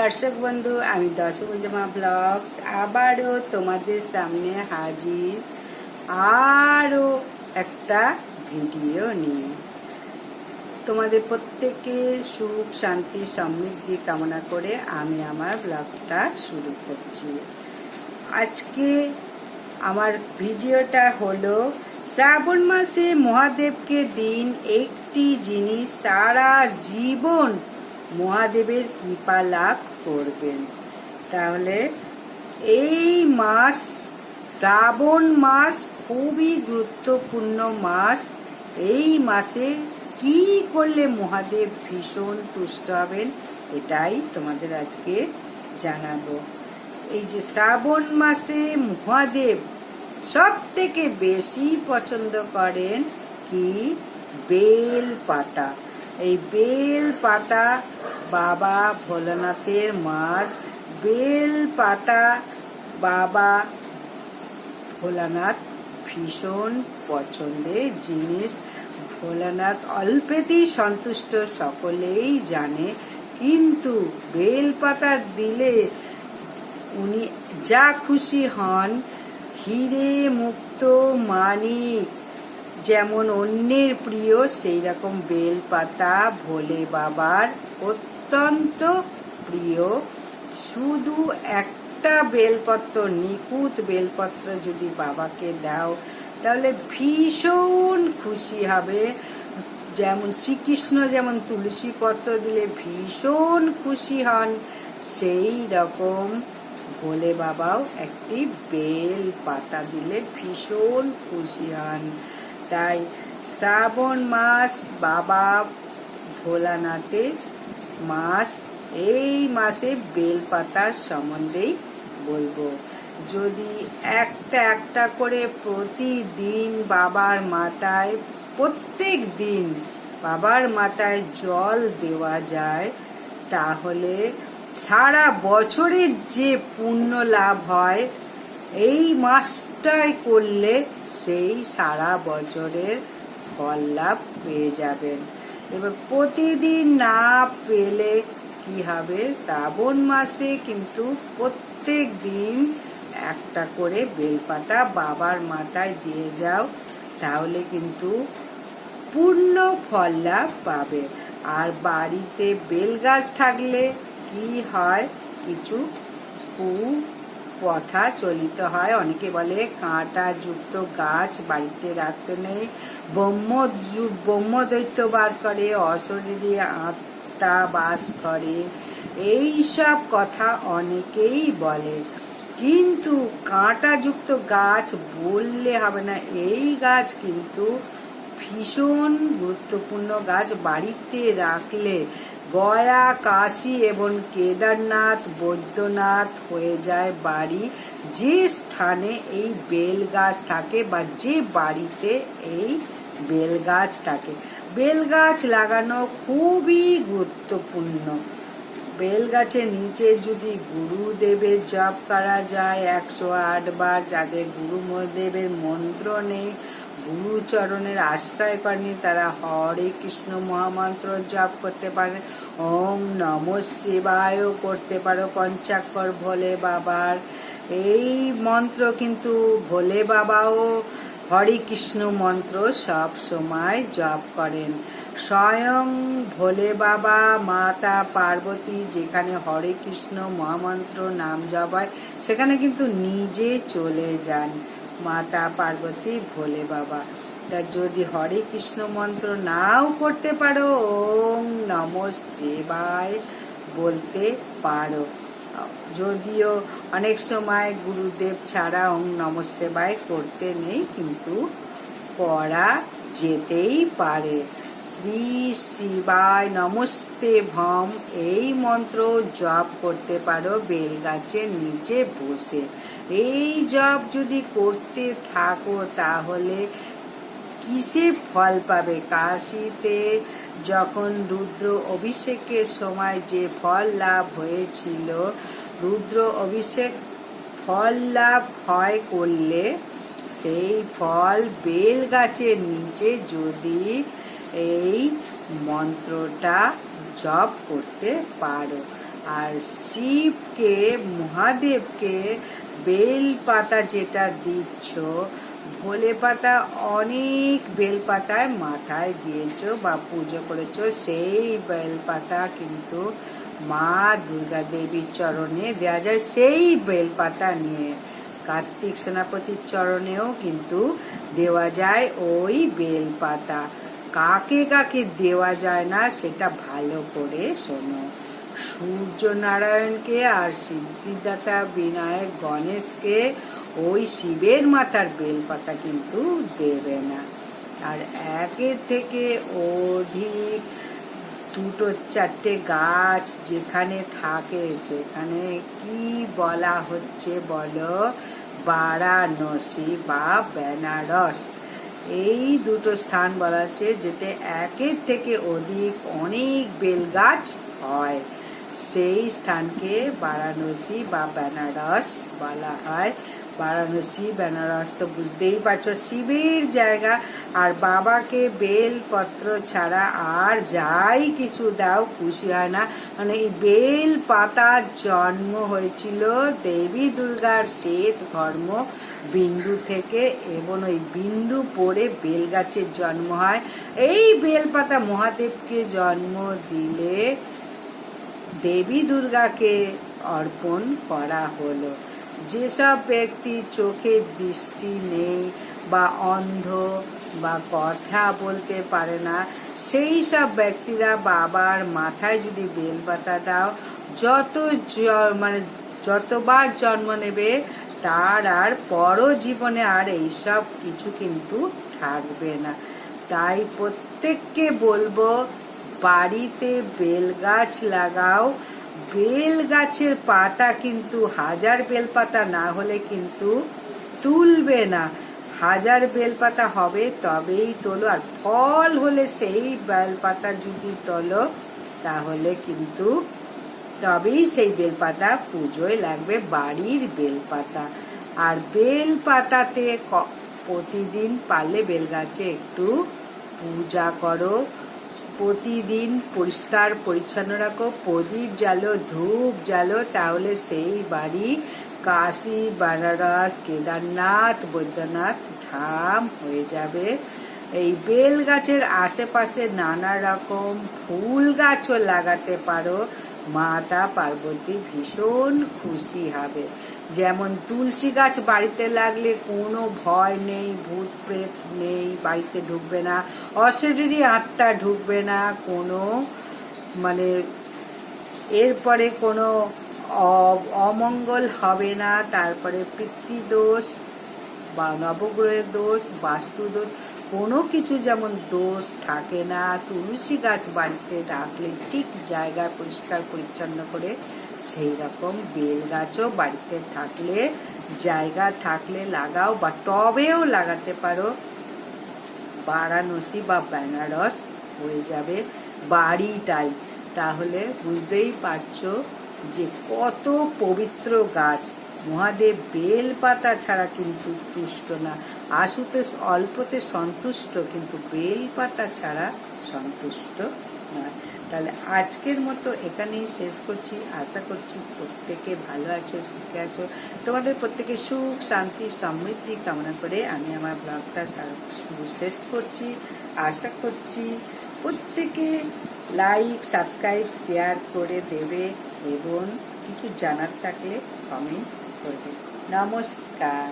দর্শক বন্ধু, আমি দশবুজমা ব্লগস আবারও তোমাদের সামনে হাজির আরও একটা ভিডিও নিয়ে। তোমাদের প্রত্যেকে সুখ, শান্তি, সমৃদ্ধি কামনা করে আমি আমার ব্লগটা শুরু করছি। আজকে আমার ভিডিওটা হলো, শ্রাবণ মাসে মহাদেবকে দিন একটি জিনিস সারা জীবন মহাদেবের কৃপা লাভ করবেন। তাহলে এই মাস, শ্রাবণ মাস খুবই গুরুত্বপূর্ণ মাস। এই মাসে কি করলে মহাদেব ভীষণ তুষ্ট হবেন, এটাই তোমাদের আজকে জানাব। এই যে শ্রাবণ মাসে মহাদেব সব থেকে বেশি পছন্দ করেন কি? বেল পাতা এই বেল পাতা বাবা ভোলানাথের মার। বেল পাতা বাবা ভোলানাথ ভীষণ পছন্দের জিনিস। ভোলানাথ অল্পেতেই সন্তুষ্ট, সকলেই জানে। কিন্তু বেল পাতা দিলে উনি যা খুশি হন। হিরে মুক্ত মানিক। যেমন অন্যের প্রিয় সেই রকম বেল পাতা ভোলে বাবার অত্যন্ত প্রিয়। শুধু একটা বেলপত্র, নিখুঁত বেলপত্র যদি বাবাকে দাও, তাহলে ভীষণ খুশি হবে। যেমন শ্রীকৃষ্ণ যেমন তুলসী পত্র দিলে ভীষণ খুশি হন, সেই রকম ভোলে বাবাও একটি বেল পাতা দিলে ভীষণ খুশি হন। তাই শ্রাবণ মাস বাবা ভোলানাথের মাস, এই মাসে বেলপাতার সম্বন্ধেই বলব। যদি একটা একটা করে প্রতিদিন বাবার মাথায়, প্রত্যেক দিন বাবার মাথায় জল দেওয়া যায়, তাহলে সারা বছরের যে পুণ্য লাভ হয় এই মাসটাই করলে সেই সারা বছরের ফল লাভ পেয়ে যাবেন। এবার প্রতিদিন না পেলে কি হবে? শ্রাবণ মাসে কিন্তু প্রত্যেক দিন একটা করে বেলপাতা বাবার মাথায় দিয়ে যাও, তাহলে কিন্তু পূর্ণ ফল লাভ পাবে। আর বাড়িতে বেল গাছ থাকলে কি হয়? কিছু কু কথা চলিত হয়। অনেকে বলে, কাঁটা যুক্ত গাছ বাড়িতে রাখতে নেই। ব্রহ্ম ব্রহ্মদৈত্য বাস করে, অশরীরে আত্মা বাস করে। এই সব কথা অনেকেই বলে। কিন্তু কাঁটাযুক্ত গাছ বললে হবে না। এই গাছ কিন্তু ভীষণ গুরুত্বপূর্ণ গাছ। বাড়িতে রাখলে গয়া, কাশী এবং কেদারনাথ, বৈদ্যনাথ হয়ে যায় বাড়ি। যে স্থানে এই বেল গাছ থাকে বা যে বাড়িতে এই বেল গাছ থাকে। বেল গাছ লাগানো খুবই গুরুত্বপূর্ণ। বেল গাছের নিচে যদি গুরুদেবের জপ করা যায়, একশো আট বার যাদের গুরুদেবের মন্ত্র নেই গুরুচরণের আশ্রয় করেনি তারা হরে কৃষ্ণ মহামন্ত্র জপ করতে পারে। ওম নম শিবায়ও করতে পারো পঞ্চাক্ষর, ভোলে বাবার। এই মন্ত্র কিন্তু ভোলে বাবাও হরে কৃষ্ণ মন্ত্র সব সময় জপ করেন। স্বয়ং ভোলে বাবা, মাতা পার্বতী যেখানে হরে কৃষ্ণ মহামন্ত্র নাম জপায়, সেখানে কিন্তু নিজে চলে যান। মাতা পার্বতী, ভোলে বাবা। তা যদি হরে কৃষ্ণ মন্ত্র নাও করতে পারো, ওম নম সেবায় বলতে পারো। যদিও অনেক সময় গুরুদেব ছাড়া ওম নম সেবায় করতে নেই, কিন্তু করা যেতেই পারে। শ্রী শিবায় নমস্তে ভম। এই মন্ত্র জপ করতে পারো বেলগাছের নিচে বসে। এই জপ যদি করতে থাকো, তাহলে কিসে ফল পাবে? কাশিতে যখন রুদ্র অভিষেকের সময় যে ফল লাভ হয়েছিল, রুদ্র অভিষেক ফল লাভ হয় করলে, সেই ফল বেল গাছের নিচে যদি এই মন্ত্রটা জপ করতে পারো। আর শিবকে, মহাদেবকে বেল পাতা যেটা দিচ্ছ, ভোলে পাতা অনেক বেল পাতায় মাথায় দিয়েছ বা পুজো করেছ, সেই বেল পাতা কিন্তু মা দুর্গা দেবীর চরণে দেওয়া যায়, সেই বেল পাতা নিয়ে। কার্তিক সেনাপতির চরণেও কিন্তু দেওয়া যায় ওই বেল পাতা কাকে কাকে দেওয়া যায় না সেটা ভালো করে শোনো। সূর্য নারায়ণকে আর সিদ্ধিদাতা বিনায়ক গণেশকে ওই শিবের মাথার বেলপাতা কিন্তু দেবে না। আর একের থেকে অধিক দুটো চারটে গাছ যেখানে থাকে সেখানে কি বলা হচ্ছে বলো? বারাণসী বা বেনারস। এই দুটো স্থান বলা হচ্ছে, যেতে একের থেকে অধিক অনেক বেলগাছ হয়। সেই স্থানকে বারাণসী বা বেনারস বলা হয়। বারাণসী, বেনারস তো বুঝতেই পারছ, শিবের জায়গা। আর বাবাকে বেলপত্র ছাড়া আর যাই কিছু দাও, খুশি হয় না। মানে এই বেল পাতার জন্ম হয়েছিল দেবী দুর্গার শ্বেত ধর্ম বিন্দু থেকে, এবং ওই বিন্দু পড়ে বেল গাছের জন্ম হয়। এই বেলপাতা মহাদেবকে জন্ম দিলে দেবী দুর্গাকে অর্পণ করা হলো। যেসব ব্যক্তি চোখের দৃষ্টি নেই বা অন্ধ বা কথা বলতে পারে না, সেই সব ব্যক্তিরা বাবার মাথায় যদি বেলপাতা দাও, যত মানে যতবার জন্ম নেবে, তার আর পর জীবনে আর এইসব কিছু কিন্তু থাকবে না। তাই প্রত্যেককে বলব, বাড়িতে বেল গাছ লাগাও বেল গাছের পাতা কিন্তু হাজার বেল পাতা না হলে কিন্তু তুলবে না। হাজার বেলপাতা হবে, তবেই তোলো। আর ফল হলে সেই বেলপাতা যদি তোলো, তাহলে কিন্তু তবেই সেই বেলপাতা পুজোয় লাগবে, বাড়ির বেলপাতা। আর বেলপাতাতে প্রতিদিন পারলে বেলগাছে একটু পূজা করো। প্রতিদিন পরিষ্কার, পরিচ্ছন্ন রাখো। প্রদীপ জ্বালো, ধূপ জ্বালো, তাহলে সেই বাড়ি কাশী, বানারস, কেদারনাথ, বৈদ্যনাথ ধাম হয়ে যাবে। এই বেল গাছের আশেপাশে নানা রকম ফুল গাছও লাগাতে পারো। মাতা পার্বতী ভীষণ খুশি হবে। যেমন তুলসী গাছ বাড়িতে লাগলে কোনো ভয় নেই, ভূত প্রেত নেই, বাড়িতে ঢুকবে না, অশরীরী আত্মা ঢুকবে না, কোনো মানে এরপরে কোনো অমঙ্গল হবে না, তারপরে পিতৃদোষ বা নবগ্রহের দোষ, বাস্তু দোষ, কোনো কিছু যেমন দোষ থাকে না। তুলসী গাছ বাড়িতে রাখলে ঠিক জায়গা পরিষ্কার পরিচ্ছন্ন করে সেই রকম বেল গাছও বাড়িতে থাকলে, জায়গা থাকলে লাগাও বা টবেও লাগাতে পারো। বারাণসী বা বেনারস হয়ে যাবে বাড়িটাই। তাহলে বুঝতেই পারছ যে কত পবিত্র গাছ। মহাদেব বেল পাতা ছাড়া কিন্তু তুষ্ট না। আশুতে অল্পতে সন্তুষ্ট, কিন্তু বেল পাতা ছাড়া সন্তুষ্ট নয়। তাহলে আজকের মতো এখানেই শেষ করছি। আশা করছি প্রত্যেকে ভালো আছো, সুখে আছো। তোমাদের প্রত্যেকে সুখ, শান্তি, সমৃদ্ধি কামনা করে আমি আমার ব্লগটা শেষ করছি। আশা করছি প্রত্যেকে লাইক, সাবস্ক্রাইব, শেয়ার করে দেবে এবং কিছু জানার থাকলে কমেন্ট করবে নমস্কার।